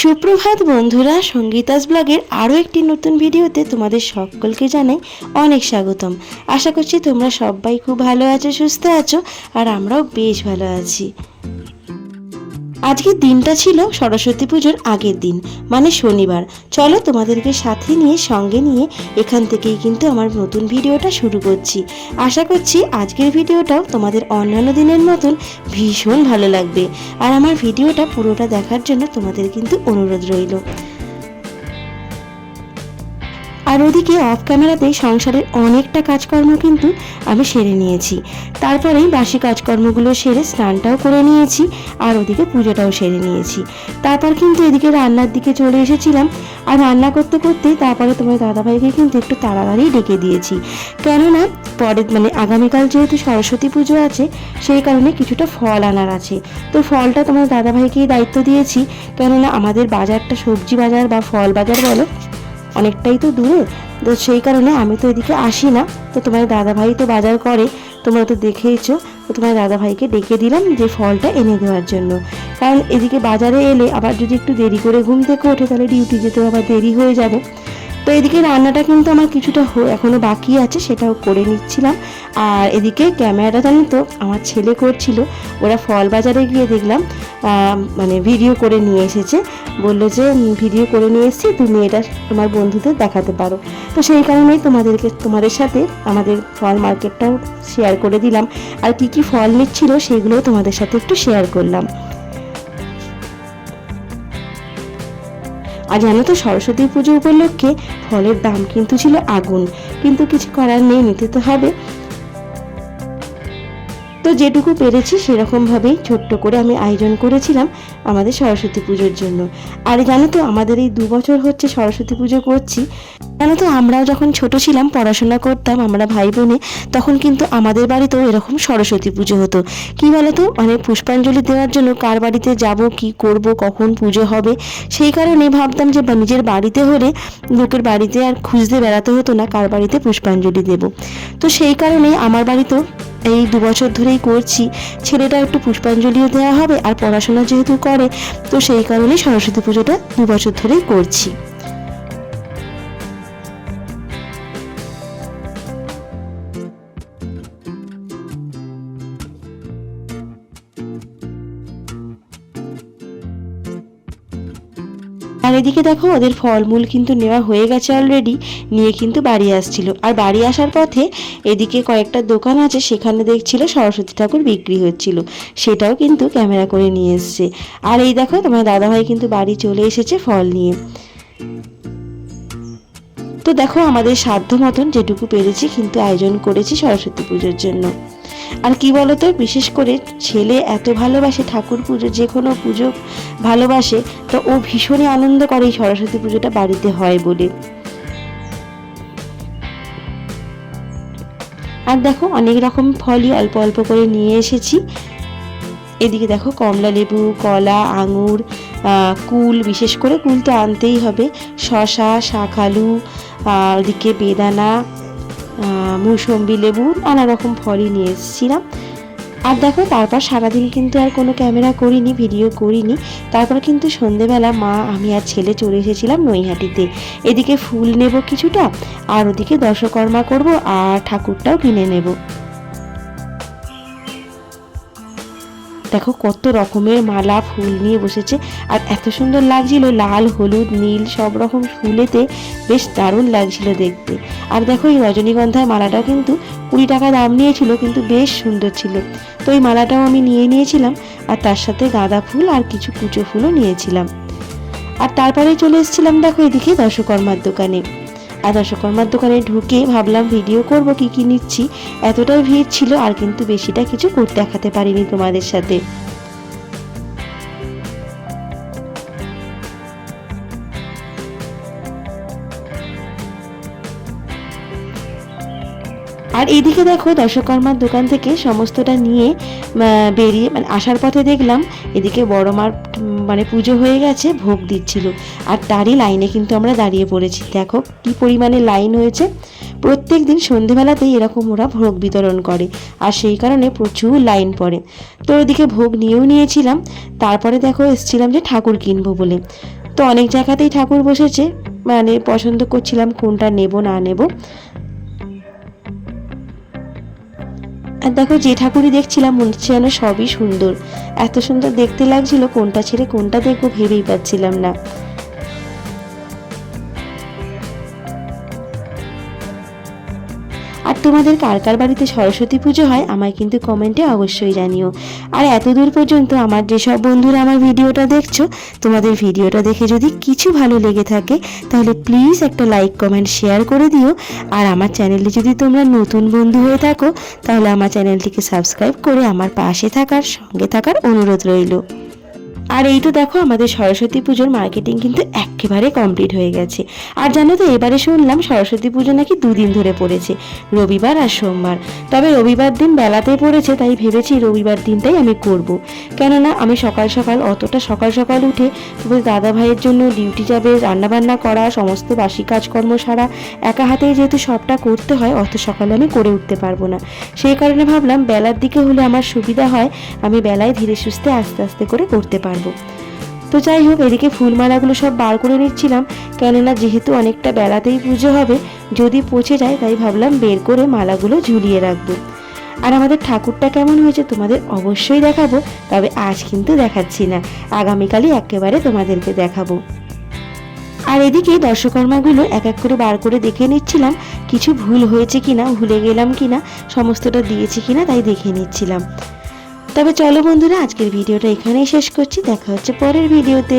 সুপ্রভাত বন্ধুরা, সঙ্গীতাস ব্লগের আরও একটি নতুন ভিডিওতে তোমাদের সকলকে জানাই অনেক স্বাগতম। আশা করছি তোমরা সবাই খুব ভালো আছো, সুস্থ আছো, আর আমরাও বেশ ভালো আছি। আজকের দিনটা ছিল সরস্বতী পুজোর আগের দিন মানে শনিবার। চলো তোমাদেরকে সাথে নিয়ে, সঙ্গে নিয়ে এখান থেকেই কিন্তু আমার নতুন ভিডিওটা শুরু করছি। আশা করছি আজকের ভিডিওটাও তোমাদের অন্যান্য দিনের মতন ভীষণ ভালো লাগবে। আর আমার ভিডিওটা পুরোটা দেখার জন্য তোমাদের কিন্তু অনুরোধ রইল। আর ওদিকে অফ ক্যামেরাতেই সংসারের অনেকটা কাজকর্ম কিন্তু আমি সেরে নিয়েছি। তারপরেই বাসি কাজকর্মগুলো সেরে স্নানটাও করে নিয়েছি আর ওদিকে পুজোটাও সেরে নিয়েছি। তারপর কিন্তু এদিকে রান্নার দিকে চলে এসেছিলাম আর রান্না করতে করতে তারপরে তোমার দাদাভাইকে কিন্তু একটু তাড়াতাড়ি ডেকে দিয়েছি। কেননা পরে মানে আগামীকাল যেহেতু সরস্বতী পুজো আছে, সেই কারণে কিছুটা ফল আনার আছে। তো ফলটা তোমার দাদাভাইকেই দায়িত্ব দিয়েছি। কেননা আমাদের বাজারটা সবজি বাজার বা ফল বাজার বলো অনেকটাই তো দূরে। তো সেই কারণে আমি তো এদিকে আসি না। তো তোমার দাদাভাই তো বাজার করে, তোমরা তো দেখেইছো। তো তোমার দাদাভাইকে ডেকে দিলাম যে ফলটা এনে দেওয়ার জন্য। কারণ এদিকে বাজারে এলে আবার যদি একটু দেরি করে ঘুম থেকে ওঠে, তাহলে ডিউটি যেতে আবার দেরি হয়ে যাবে। তো এদিকে রান্নাটা কিন্তু আমার কিছুটা হো- এখনও বাকি আছে, সেটাও করে নিচ্ছিলাম। আর এদিকে ক্যামেরাটা জানি তো আমার ছেলে করছিল, ওরা ফল বাজারে গিয়ে দেখলাম মানে ভিডিও করে নিয়ে এসেছে। বলল যে ভিডিও করে নিয়ে এসেছি, তুমি এটা তোমার বন্ধুদের দেখাতে পারো। তো সেই কারণেই তোমাদেরকে, তোমাদের সাথে আমাদের ফল মার্কেটটাও শেয়ার করে দিলাম। আর কি কি ফল নিচ্ছিল, সেগুলোও তোমাদের সাথে একটু শেয়ার করলাম। আর জানো তো, সরস্বতী পুজো উপলক্ষে ফলের দাম কিন্তু ছিল আগুন। কিন্তু কিছু করার নেই, নিতে তো হবে। তো যেটুকু পেরেছি সেরকমভাবেই ছোট্ট করে আমি আয়োজন করেছিলাম আমাদের সরস্বতী পুজোর জন্য। আর জানো তো আমাদের এই দু বছর হচ্ছে সরস্বতী পুজো করছি। জানো তো আমরাও যখন ছোট ছিলাম, পড়াশোনা করতাম আমরা ভাই বোনে তখন কিন্তু আমাদের বাড়িতেও এরকম সরস্বতী পুজো হতো। কি বলতো? মানে পুষ্পাঞ্জলি দেওয়ার জন্য কার বাড়িতে যাব, কি করব, কখন পুজো হবে? সেই কারণে ভাবতাম যে নিজের বাড়িতে হলে লোকের বাড়িতে আর খুঁজতে বেড়াতে হতো না, কার বাড়িতে পুষ্পাঞ্জলি দেব। তো সেই কারণে আমার বাড়িতেও এই দু বছর ধরেই করছি। ছেলেটা একটু পুষ্পাঞ্জলিও দেওয়া হবে আর পড়াশোনা যেহেতু করে, তো সেই কারণে সরস্বতী পুজোটা দু বছর ধরেই করছি। আর এদিকে দেখো, ওদের ফলমূল কিন্তু নেওয়া হয়ে গেছে অলরেডি নিয়ে কিন্তু বাড়ি আসছিল। আর বাড়ি আসার পথে এদিকে কয়েকটা দোকান আছে, সেখানে দেখছিল সরস্বতী ঠাকুর বিক্রি হচ্ছিল। সেটাও কিন্তু ক্যামেরা করে নিয়ে এসছে। আর এই দেখো, তোমার দাদাভাই কিন্তু বাড়ি চলে এসেছে ফল নিয়ে। তো দেখো আমাদের সাধ্য মতন যেটুকু পেরেছি কিন্তু আয়োজন করেছি সরস্বতী পুজোর জন্য। আর কি বলতো, বিশেষ করে ছেলে এত ভালোবাসে ঠাকুর পুজো, যে কোনো পুজো ভালোবাসে, তো ও ভীষণই আনন্দ করে এই সরস্বতী পুজোটা বাড়িতে হয় বলে। আর দেখো, অনেক রকম ফলই অল্প অল্প করে নিয়ে এসেছি। এদিকে দেখো, কমলা লেবু, কলা, আঙুর কুল, বিশেষ করে কুল তো আনতেই হবে। শশা শাকালু ওদিকে বেদানা মৌসম্বি লেবু, নানা রকম ফলই নিয়ে এসেছিলাম। আর দেখো, তারপর সারাদিন কিন্তু আর কোনো ক্যামেরা করিনি, ভিডিও করিনি। তারপর কিন্তু সন্ধেবেলা মা, আমি আর ছেলে চলে এসেছিলাম নৈহাটিতে। এদিকে ফুল নেব কিছুটা, আর ওদিকে দশকর্মা করব, আর ঠাকুরটাও কিনে নেব। দেখো কত রকমের মালা, ফুল নিয়ে বসেছে। আর এত সুন্দর লাগছিল লাল, হলুদ, নীল, সব রকম ফুলেতে বেশ দারুণ লাগছিল দেখতে। আর দেখো এই রজনীগন্ধার মালাটাও কিন্তু কুড়ি টাকা দাম নিয়েছিল, কিন্তু বেশ সুন্দর ছিল। তো এই মালাটাও আমি নিয়ে নিয়েছিলাম, আর তার সাথে গাঁদা ফুল আর কিছু কুচো ফুলও নিয়েছিলাম। আর তারপরে চলে এসেছিলাম দেখো এদিকে দশকর্মার দোকানে। আর দশকর্মার দোকানে ঢুকে ভাবলাম, ভিডিও করব কি কি নিচ্ছি? এতটাই ভিড় ছিল, আর কিন্তু বেশিটা কিছু করতে দেখাতে পারিনি তোমাদের সাথে। আর এদিকে দেখো দশকর্মার দোকান থেকে সমস্তটা নিয়ে বেরিয়ে মানে আসার পথে দেখলাম এদিকে বড় মার মানে পুজো হয়ে গেছে, ভোগ দিচ্ছিল। আর তারই লাইনে কিন্তু আমরা দাঁড়িয়ে পড়েছি। দেখো কি পরিমাণে লাইন হয়েছে। প্রত্যেক দিন সন্ধেবেলাতেই এরকম ওরা ভোগ বিতরণ করে। আর সেই কারণে প্রচুর লাইন পড়ে। তো ওদিকে ভোগ নিয়েও নিয়েছিলাম। তারপরে দেখো এসেছিলাম যে ঠাকুর কিনবো বলে। তো অনেক জায়গাতেই ঠাকুর বসেছে। মানে পছন্দ করছিলাম কোনটা নেব, না নেব। আর দেখো যে ঠাকুরই দেখছিলাম মনে হচ্ছে যেন সবই সুন্দর। এত সুন্দর দেখতে লাগছিল কোনটা ছেড়ে কোনটা দেখব ভেবেই পাচ্ছিলাম না। আর তোমাদের কার কার বাড়িতে সরস্বতী পুজো হয়, আমায় কিন্তু কমেন্টে অবশ্যই জানিও। আর এত দূর পর্যন্ত আমার যেসব বন্ধুরা আমার ভিডিওটা দেখছ, তোমাদের ভিডিওটা দেখে যদি কিছু ভালো লেগে থাকে, তাহলে প্লিজ একটা লাইক কমেন্ট শেয়ার করে দিও। আর আমার চ্যানেলে যদি তোমরা নতুন বন্ধু হয়ে থাকো, তাহলে আমার চ্যানেলটিকে সাবস্ক্রাইব করে আমার পাশে থাকার সঙ্গে থাকার অনুরোধ রইল। আর এই তো দেখো আমাদের সরস্বতী পুজোর মার্কেটিং কিন্তু একেবারে কমপ্লিট হয়ে গেছে। আর জানো তো, এবারে শুনলাম সরস্বতী পুজো নাকি দুদিন ধরে পড়েছে, রবিবার আর সোমবার। তবে রবিবার দিন বেলাতে পড়েছে, তাই ভেবেছি রবিবার দিনটাই আমি করব। কেননা, আমি সকাল সকাল, অতটা সকাল সকাল উঠে দাদা ভাইয়ের জন্য ডিউটি যাবে, রান্নাবান্না করা, সমস্ত বাসি কাজকর্ম সারা, একা হাতেই যেহেতু সবটা করতে হয়, অত সকালে আমি করে উঠতে পারব না। সেই কারণে ভাবলাম, বেলার দিকে হলে আমার সুবিধা হয়, আমি বেলায় ধীরে সুস্থে আস্তে আস্তে করে করতে পারব তো যাই হোক, এদিকে ফুলমালাগুলো সব বার করে নিচ্ছিলাম, কেননা যেহেতু অনেকটা বেলাতেই পুজো হবে, যদি পচে যায় তাই ভাবলাম বের করে মালাগুলো ঝুলিয়ে রাখব। আর আমাদের ঠাকুরটা কেমন হয়েছে তোমাদের অবশ্যই দেখাবো, তবে আজ কিন্তু দেখাচ্ছি না, আগামীকালই একেবারে তোমাদেরকে দেখাবো। আর এদিকে দর্শকর্মাগুলো এক এক করে বার করে দেখে নিচ্ছিলাম, কিছু ভুল হয়েছে কিনা, ভুলে গেলাম কিনা, সমস্তটা দিয়েছি কিনা তাই দেখে নিচ্ছিলাম। তবে চলো বন্ধুরা আজকের ভিডিওটা এখানেই শেষ করছি। দেখা হচ্ছে পরের ভিডিওতে।